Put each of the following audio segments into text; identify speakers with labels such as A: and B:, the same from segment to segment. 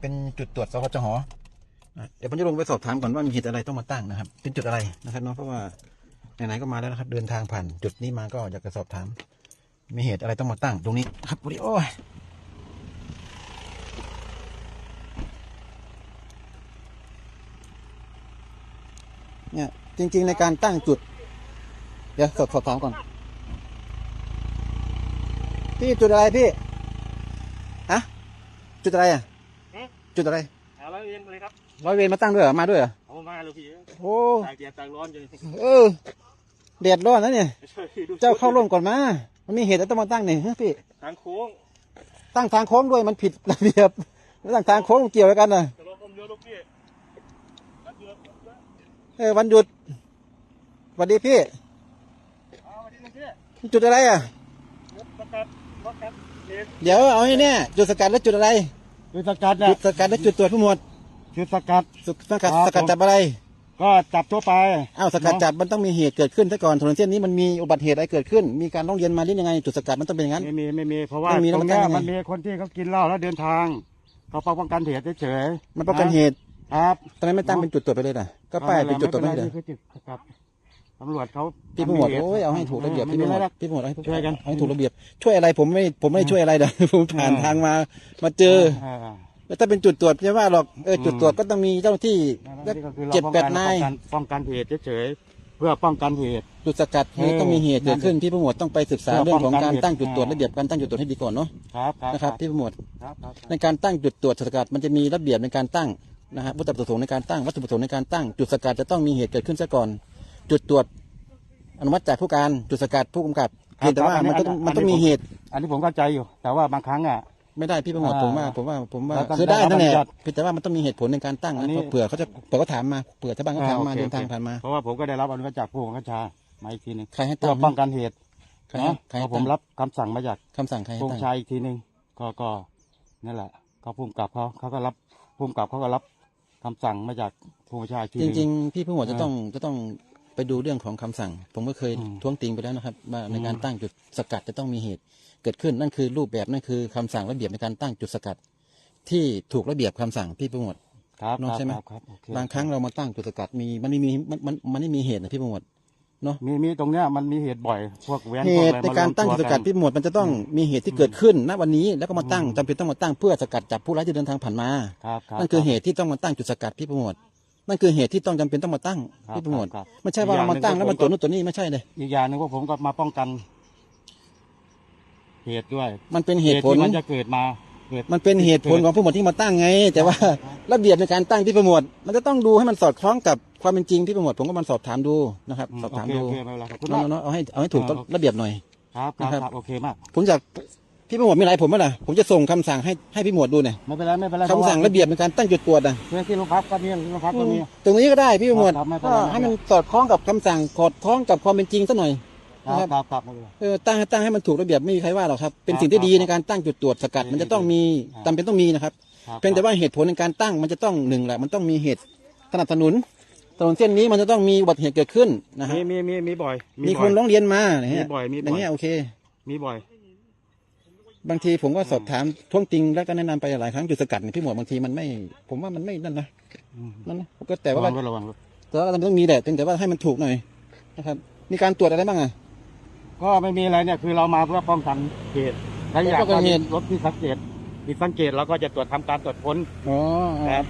A: เป็นจุดตรวจสพจหอะเดี๋ยวผมจะลงไปสอบถามก่อนว่ามีเหตุอะไรต้องมาตั้งนะครับ เป็นจุดอะไรนะครับเนาะเพราะว่าไหนๆก็มาแล้วนะครับ เดินทางผ่านจุดนี้มาก็อยากจะสอบถาม มีเหตุอะไรต้องมาตั้ง ตรงนี้ครับพอดีโอ้ยเนี่ยจริง ๆ ในการตั้งจุด เดี๋ยวสอบสอบถามก่อน พี่จุดอะไรพี่ฮะจุดอะไรอะ
B: หืม
A: จุดอะไร
B: เอาแล้วเรียนเลยครับ
A: ร้อยเวรมาตั้งด้วยเหรอมาด้วยเหรอ
B: เอามาลูกพี่
A: โอ้
B: ตากแดดตากร้อนจน
A: เออเดือดร้อนนะเนี่ย
B: ช่วยดู
A: เจ้าเข้าร่วมก่อนมา มันมีเหตุอะไรต้องมาตั้งเนี่ยฮะพี่
B: ทางโค้ง
A: ตั้งทางโค้งด้วยมันผิดระเบียบแล้วตั้งทางโค้งเกี่ยวอะไรกันนะ
B: จะลงอมเรือลูกพี่รับเรือ
A: เออวันหยุดสวัสดีพี่
B: เอามาที่นึงพี่
A: จุดอะไรอะ
B: รถสกัดรถครับเห็น
A: เดี๋ยวเอาให้แน่จุดสกัดแล้วจุดอะไร
C: จุดสกัด
A: จุ
C: เนี่ย
A: ดสกัดแล้วจุดตรวจผู้หมวด
C: จุดสกัด
A: สุสกัด
C: ครับ
A: สกัด
C: ผม
A: จับอะไร
C: ก็จับทั่วไป
A: อ้าวสกัดจับมันต้องมีเหตุเกิดขึ้นซะก่อนถนนเส้นนี้มันมีอุบัติเหตุอะไรเกิดขึ้น มีการร้องเรียนมาหรือยังไงจุดสกัดมันต้องเป็นอย่างนั้น
C: ไม่มีไม่มีเพราะว่า
A: ไม่มีแล้ว
C: ตรงเนี้ย
A: มันตั้งยังไง
C: มันมีคนที่เขากินเหล้าแล้วเดินทางเขาป้องกันเหตุเฉยๆ
A: มันป้องกันเหตุ
C: ครับ
A: ทำไมไม่ตั้งเป็นจุดตรวจไปเลยล่ะก็ป้ายเป็นจุดตรวจไป
C: ไม่
A: เล
C: เป็นไร
A: ย
C: นี่คือจุดสกัด ตำรวจเขา
A: พี่ผู้หมวด
C: ทำเหตุ
A: โอ้ยเอาให้ถูกระเบียบ
C: ไม่
A: พี่
C: มี
A: ผู้หม
C: อะ
A: ว
C: ไร
A: ด
C: หรอก
A: พี่ผู้หมวดเอาให้ถูก
C: ช่วยกัน
A: เอาให้ถูกระเบียบ ช่วยอะไรผมไม่ผมไม่ช่วยอะไรเด้อผมผ่าน
C: อ่า
A: ทางมามาเจอ
C: เออ
A: แล้วถ้าเป็นจุดตรวจไม่ว่าหรอกเออจุดตรวจก็ต้องมีเจ้าหน้าที่
C: นั่นก็คือเรา
A: เจ็ด
C: ป้อง
A: แป
C: กั
A: ดนาย
C: ป้องกันป้องกันเหตุเฉยๆเพื่อป้องกันเหตุ
A: จุดสกัดเหตุ
C: เออ
A: ต้องมีเหตุเกิดขึ้นพี่ผู้หมวดต้องไปศึกษา
C: เพื่
A: เรื่
C: อ
A: องของการ
C: ป้องกันเหตุ
A: ตั้งจุดตรวจ
C: อ่า
A: ระเบียบการตั้งจุดตรวจให้ดีก่อนเนาะ
C: ครับครับ
A: นะครับพี่ผู้หมวด
C: ครับครับ
A: ในการตั้งจุดตรวจสกัดมันจะมีระเบียบในการตั้งนะฮะวัตถุประสงค์ในการตั้งวัตถุประสงค์ในการตั้งจุดสกัดจะต้องมีเหตุเกิดขึ้นซะก่อน จุดตรวจอนุมัติจากผู้การจุดสกัดผู้กำกับเพียงแต่ว่ามันต้องมันต้องมีเหตุ
C: อันนี้ผมเข้าใจอยู่ แต่ว่าบางครั้งอะ
A: ไม่ได้พี่ประหมวด
C: อ่า
A: ผมว่าผมว่าผมว่า
C: แล้วต้อง
A: คือได้นั่นแหละ
C: ได้รับอนุญาต
A: เพียงแต่ว่ามันต้องมีเหตุผลในการตั้ง
C: อั
A: นะ
C: นนี้
A: เผื่อเขาจะเผื่อเขาถามมาเผื่อชาวบ้านเขาถามมา
C: อ่โอค
A: เดินทาง
C: โอเค
A: ผ่านมา
C: เพราะว่าผมก็ได้รับอนุญาตจากผู้บังคับบัญชามาอีกทีหนึ่ง
A: ใครให้
C: เพื่
A: ตั้
C: องป้องกันเหตุ
A: ใครให้
C: นะ
A: ใคร
C: เพ
A: ให้
C: ราะผ
A: ตั้
C: ม
A: ง
C: รับคำสั่งมาจาก
A: คำสั่งใครให้
C: ผู้บั
A: ตั้
C: ง
A: ง
C: คับบัญชาอีกทีหนึ่งก็ก็นั่นแหละเขาพุ่มกับเขาเขาก็รับพุ่มกับเขาก็รับคำสั่งมาจากผู้บัญชาอีกทีห
A: จ
C: นึ่ง
A: ริงๆพี่ผู้หมวดจะ
C: อ่า
A: ต้องจะต้อง ไปดูเรื่องของคำสั่ง ผมก็เคย
C: อืม
A: ท้วงติงไปแล้วนะครับว่าใน
C: อืม
A: การตั้งจุดสกัดจะต้องมีเหตุ เกิดขึ้นนั่นคือรูปแบบนั่นคือคำสั่งระเบียบในการตั้งจุดสกัด ที่ถูกระเบียบคำสั่งพี่ผู้หมวด
C: ครับ
A: เนอะ
C: ครับ
A: ใช่ไหม
C: ครับครับโอเค
A: บางครั้งเรามาตั้งจุดสกัดมีมันไม่มีมันมันมันไม่มีเหตุนะพี่ผู้หมวด
C: มีมีตรงเนี้ยมันมีเหตุบ่อยพวกแว้น
A: เห
C: พวก
A: ตุ
C: อะไร
A: ในการตั้งจุดสกัด
C: มารวม
A: พี่หมวดมันจะต้องมีเหตุที่เกิดขึ้นณวันนี้แล้วก็มาตั้งจำเป็นต้องมาตั้งเพื่อสกัดจับผู้ร้ายที่เดินทางผ่านมา
C: ครับรับ
A: นั่นคือเหตุที่ต้องมาตั้งจุดสกัดพี่ประมวด นั่นคือเหตุที่ต้องจำเป็นต้องมาตั้ง
C: ครับ
A: พี่ประมวด
C: ครับ
A: ไม่ใช่ว่าเรามาตั้งแล้ว
C: อี
A: มาก
C: อย่างหนึ่ง
A: ตัวนู้นตัวนี้ไม่ใช่เลย
C: อีกอย่างหนึ่งว่าผมก็มาป้องกัน เหตุด้วย
A: มันเป็นเหตุผล
C: ที่มันจะเกิดมาเหตุ
A: มันเป็นเหตุผลของผู้หมวดที่มาตั้งไง แต่ว่าระเบียบในการตั้งพี่ประมวด มันจะต้องดูให้มันสอดคล้องกับความเป็นจริงพี่ประมวดผมก็มันสอบถามดูนะครับ
C: อืม
A: สอบถาม
C: โอ
A: ดู
C: เคโอเคไม่เป็นไรขอบคุณ
A: เนาะ
C: มาก
A: เนาะเอาให้เอาให้ถูก
C: อ่า
A: ระเบียบหน่อย
C: ครับครับ
A: นะครับ
C: ครับโอเคมาก
A: ผมอยาก พี่ประมวดมีอะไรผมไหมล่ะผมจะส่งคำสั่งให้ให้พี่หมวดดูเนี่ย
C: ไม่เป็นไรไม่เป็นไร
A: คำสั่งระเบียบในการตั้งจุดตรวจอะ
C: เรื่องที่โรงพักก็มีโรงพักก็มี
A: ตรงนี้ก็ได้พี่ประมวด
C: ครับไม่เป็น
A: ก็
C: ไร
A: ให้มันสอดคล้องกับคำสั่งสอดคล้องกับความเป็นจริงซะหน่อย
C: ครับครับครับไม่เป็นไร
A: เออตั้งตั้งให้มันถูกระเบียบไม่มีใครว่าหรอกครับเป็น
C: ครับ
A: สิ่งที่ดี
C: ครับ
A: ในการตั้งจุดตรวจสกัด
C: ดี
A: มันจะต้องมี
C: ครับ
A: จำเป็นต้องมีนะครับ
C: ครับ
A: เพียงแต่ว่าเหตุผลในการตั้งมันจะต้องหนึ่งแหละมันต้องมีเหตุสนับสนุนถนนเส้นนี้มันจะต้องมีอุบัติเหตุเกิดขึ้นนะฮะ
C: มีมีมีมีบ่อย
A: มี
C: บ่
A: ค
C: อนย
A: ร้องเรียนมาอย่างเงี้ย
C: มีบ่อยมีบ่อย
A: อย่างเงี้ยโอเค
C: มีบ่อย
A: บางทีผมก็สอบถามท้วงติงแล้วก็แนะนำไปหลายครั้งจุดสกัดเนี่ยพี่หมวดบางทีมันไม่ ผมว่ามันไม่นั่นนะ
C: อืม
A: นั่นนะก็แต่
C: ระ
A: ว่า
C: วังด้วยระวังด้วย
A: แต่ว่ามันต้องมีแหละเพียงแต่ว่าให้มันถูกหน่อยนะครับ มีการตรวจอะไรบ้างอะ
C: ก็ไม่มีอะไรเนี่ยคือเรามาเพื่อป้องกันเหตุถ้าอยาก
A: ป้องกันเหตุ
C: รถที่สังเกตผิดสังเกตเราก็จะตรวจทำการตรวจค้น
A: อ๋อ
C: ครับ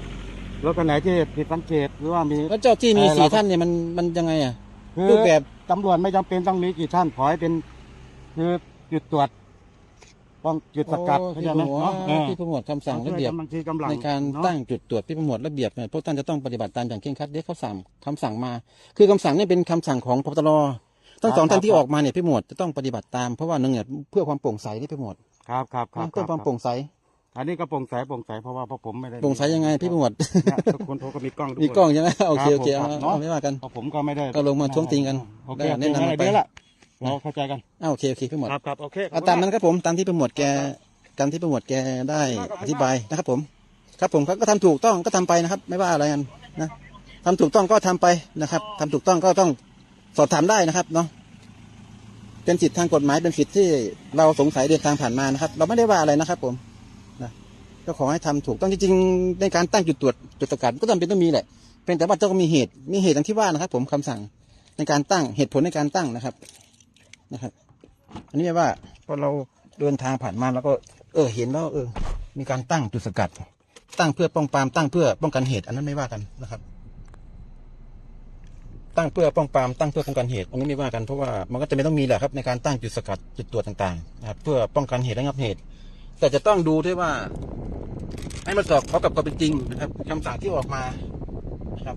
C: รถคันไหนที่ผิดสังเกตหรือว่ามี
A: แล้วเจ้าที่มี
C: เออ
A: สี่
C: เราก็
A: ท่านเนี่ยมันมันยังไงอะ
C: คือ
A: รูปแบบ
C: ตำรวจไม่จำเป็นต้องมีกี่ท่านขอให้เป็น คือจุดตรวจ ป้องจุดสกัด
A: โอ้
C: เข้าใจไหม
A: พี่
C: เนาะ
A: ผ
C: เออ
A: พี่ประมวลคำสั่งระเบียบ
C: บางทีกำลัง
A: ในการ
C: เอะ
A: ตั้งจุดตรวจพี่ประมวลระเบียบเนี่ยพวกท่านจะต้องปฏิบัติตามอย่างเคร่งครัดเด็กเขาสั่งคำสั่งมา คือคำสั่งเนี่ยเป็นคำสั่งของพบตรทั้งสองท่านที่ออกมาเนี่ยพี่หมวดจะต้องปฏิบัติตามเพราะว่าหนึ่งเนี่ยเพื่อความโปร่งใสที่พี่หมวด
C: ครับครับครับ
A: เพื่อความโปร่งใส
C: อันนี้ก็โปร่งใสโปร่งใสเพราะว่าพวกผมไม่ได้
A: โปร่งใสยังไงพี่หมวด
C: เนี่ยทุกคนเขาก็มีกล้องทุ
A: มี
C: คน
A: กล้องใช่ไหมโอเคโอเค
C: ครั
A: เอา
C: บผมครับ
A: เอาไม่ว่ากัน
C: เพราะผมก็ไม่ได้
A: ก็ลงมาท้วงติงกัน
C: โอเค
A: ได้
C: โอเค
A: แนะนำ
C: งั้น
A: ไป
C: เดี๋ยวละ เราเข้าใจกัน
A: อ้าวโอเคโอเคพี่หมวด
C: ครับครับโอเคขอบ
A: เอา
C: คุณ
A: ตาม
C: ก
A: นั้นครับผมตามที่พี่หมวดแกตามที่พี่หมวดแกได้อธิบายนะครับผม ครับผมก็ทำถูกต้องก็ทำไปนะครับ ไม่ว่าอะไรกันนะทำถูกต้องก็ทำไปนะครับทำถูกต้องก็ต้องสอบถามได้นะครับเนาะเป็นสิทธิทางกฎหมายเป็นสิทธิที่เราสงสัยเดินทางผ่านมานะครับ เราไม่ได้ว่าอะไรนะครับ ผมนะก็ก็ขอให้ทำถูกต้องจริงๆในการตั้งจุดตรวจจุดสกัดก็จำเป็นต้องมีแหละเพียงแต่ว่าต้องมีเหตุมีเหตุอย่างที่ว่านะครับ ผมคำสั่งในการตั้งเหตุผลในการตั้งนะครับ นะครับ อันนี้ว่าพอเราเดินทางผ่านมาแล้วก็ เออเห็นแล้วเออ มีการตั้งจุดสกัด ตั้งเพื่อป้องปรามตั้งเพื่อป้องกันเหตุ อันนั้นไม่ว่ากันนะครับ ตั้งเพื่อป้องปรามตั้งเพื่อป้องกันเหตุอันนี้ไม่ว่ากันเพราะว่ามันก็จะไม่ต้องมีแหละครับในการตั้งจุดสกัดจุดตรวจต่างๆนะครับเพื่อป้องกันเหตุระงับเหตุ แต่จะต้องดูด้วยว่าให้มันสอดคล้องกับความเป็นจริงนะครับคำสั่งที่ออกมานะครับ